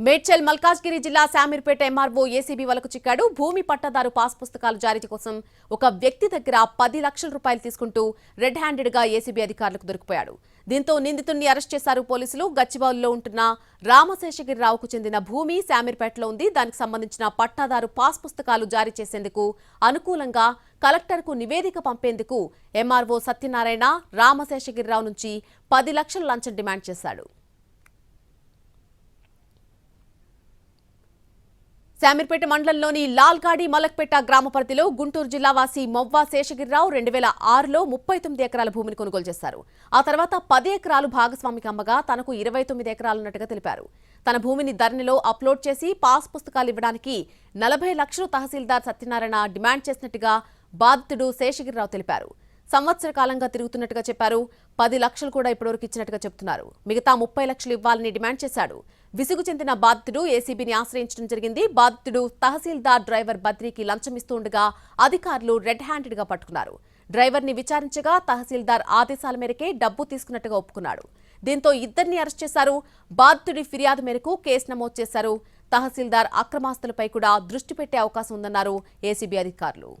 మేడ్చల్ మల్కాజ్గిరి జిల్లా Shamirpet MRO ACB వలకు చిక్కాడు. భూమి పట్టాదారు పాస్ పుస్తకాలు జారీ కోసం ఒక వ్యక్తి దగ్గర పది లక్షల రూపాయలు తీసుకుంటూ రెడ్ హ్యాండెడ్గా ఏసీబీ అధికారులకు దొరికిపోయాడు. దీంతో నిందితుడిని అరెస్ట్ చేశారు పోలీసులు. గచ్చిబౌలిలో ఉంటున్న రామశేషగిరిరావుకు చెందిన భూమి శామీర్పేటలో ఉంది. దానికి సంబంధించిన పట్టాదారు పాస్ పుస్తకాలు జారీ చేసేందుకు అనుకూలంగా కలెక్టర్కు నివేదిక పంపేందుకు ఎంఆర్ఓ సత్యనారాయణ రామశేషగిరిరావు నుంచి పది లక్షల లంచం డిమాండ్ చేశాడు. శామీర్పేట మండలంలోని లాల్గాడి మలక్పేట గ్రామ పరిధిలో గుంటూరు జిల్లా వాసి మొవ్వా శేషగిరిరావు రెండు వేల ఆరులో ముప్పై తొమ్మిది ఎకరాల భూమిని కొనుగోలు చేశారు. ఆ తర్వాత పది ఎకరాలు భాగస్వామికి అమ్మగా తనకు ఇరవై తొమ్మిది ఎకరాలున్నట్టుగా తెలిపారు. తన భూమిని ధరణిలో అప్లోడ్ చేసి పాస్ పుస్తకాలు ఇవ్వడానికి నలభై లక్షలు తహసీల్దార్ సత్యనారాయణ డిమాండ్ చేసినట్టుగా బాధితుడు శేషగిరిరావు తెలిపారు. సంవత్సర కాలంగా తిరుగుతున్నట్టుగా చెప్పారు. పది లక్షలు కూడా ఇప్పటివరకు ఇచ్చినట్టుగా చెబుతున్నారు. మిగతా ముప్పై లక్షలు ఇవ్వాలని డిమాండ్ చేశాడు. విసుగు చెందిన బాధితుడు ఏసీబీని ఆశ్రయించడం జరిగింది. బాధితుడు తహసీల్దార్ డ్రైవర్ బద్రీకి లంచమిస్తుండగా అధికారులు రెడ్ హ్యాండెడ్గా పట్టుకున్నారు. డ్రైవర్ని విచారించగా తహసీల్దార్ ఆదేశాల మేరకే డబ్బు తీసుకున్నట్టుగా ఒప్పుకున్నాడు. దీంతో ఇద్దరిని అరెస్ట్ చేశారు. బాధితుడి ఫిర్యాదు మేరకు కేసు నమోదు చేశారు. తహసీల్దార్ అక్రమాస్తులపై కూడా దృష్టి పెట్టే అవకాశం ఉందన్నారు ఏసీబీ అధికారులు.